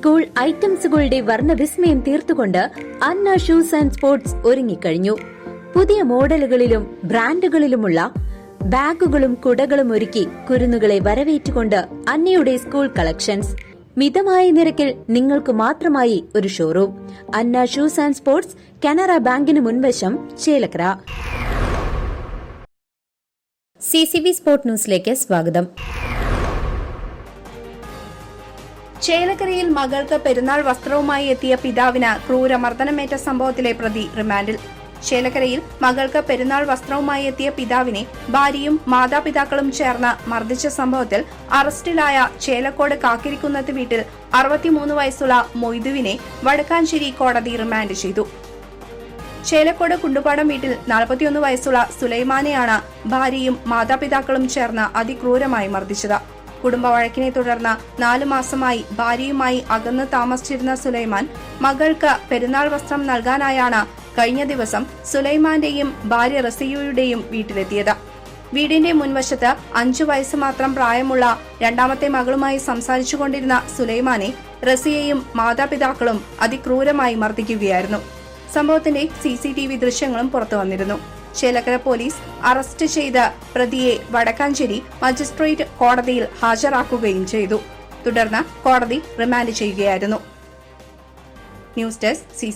School ഐറ്റംസുകളുടെ വർണവിസ്മയം തീർത്തുകൊണ്ട് അന്ന ഷൂസ് ആൻഡ് സ്പോർട്സ് ഒരുങ്ങിക്കഴിഞ്ഞു. പുതിയ മോഡലുകളിലും ബ്രാൻഡുകളിലുമുള്ള ബാഗുകളും കുടകളും ഒരുക്കി കുരുന്നുകളെ വരവേറ്റുകൊണ്ട് അന്നയുടെ സ്കൂൾ കളക്ഷൻസ്. മിതമായ നിരക്കിൽ നിങ്ങൾക്ക് മാത്രമായി ഒരു showroom. Anna shoes and sports Canara ബാങ്കിന് മുൻവശം Chelakkara. C C B sport ന്യൂസിലേക്ക് സ്വാഗതം. ചേലക്കരയിൽ മകൾക്ക് പെരുന്നാൾ വസ്ത്രവുമായി എത്തിയ പിതാവിന് ക്രൂരമർദ്ദനമേറ്റ സംഭവത്തിലെ പ്രതി റിമാൻഡിൽ. ചേലക്കരയിൽ മകൾക്ക് പെരുന്നാൾ വസ്ത്രവുമായി എത്തിയ പിതാവിനെ ഭാര്യയും മാതാപിതാക്കളും ചേർന്ന് മർദ്ദിച്ച സംഭവത്തിൽ അറസ്റ്റിലായ ചേലക്കോട് കാക്കിരിക്കുന്നത്ത് വീട്ടിൽ അറുപത്തിമൂന്ന് വയസ്സുള്ള മൊയ്തുവിനെ വടക്കാഞ്ചേരി കോടതി റിമാൻഡ് ചെയ്തു. ചേലക്കോട് കുണ്ടുപാടം വീട്ടിൽ നാൽപ്പത്തിയൊന്ന് വയസ്സുള്ള സുലൈമാനെയാണ് ഭാര്യയും മാതാപിതാക്കളും ചേർന്ന് അതിക്രൂരമായി മർദ്ദിച്ചത്. കുടുംബ വഴക്കിനെ തുടർന്ന് നാലു മാസമായി ഭാര്യയുമായി അകന്ന് താമസിച്ചിരുന്ന സുലൈമാൻ മകൾക്ക് പെരുന്നാൾ വസ്ത്രം നൽകാനായാണ് കഴിഞ്ഞ ദിവസം സുലൈമാന്റെയും ഭാര്യ റസിയുടെയും വീട്ടിലെത്തിയത്. വീടിന്റെ മുൻവശത്ത് അഞ്ചു വയസ്സ് മാത്രം പ്രായമുള്ള രണ്ടാമത്തെ മകളുമായി സംസാരിച്ചുകൊണ്ടിരുന്ന സുലൈമാനെ റസിയയും മാതാപിതാക്കളും അതിക്രൂരമായി മർദ്ദിക്കുകയായിരുന്നു. സംഭവത്തിന്റെ സി സി ടി വി ദൃശ്യങ്ങളും പുറത്തു വന്നിരുന്നു. ചേലക്കര പോലീസ് അറസ്റ്റ് ചെയ്ത പ്രതിയെ വടക്കാഞ്ചേരി മജിസ്ട്രേറ്റ് കോടതിയിൽ ഹാജരാക്കുകയും ചെയ്തു. തുടർന്ന് കോടതി റിമാൻഡ് ചെയ്യുകയായിരുന്നു. News desk C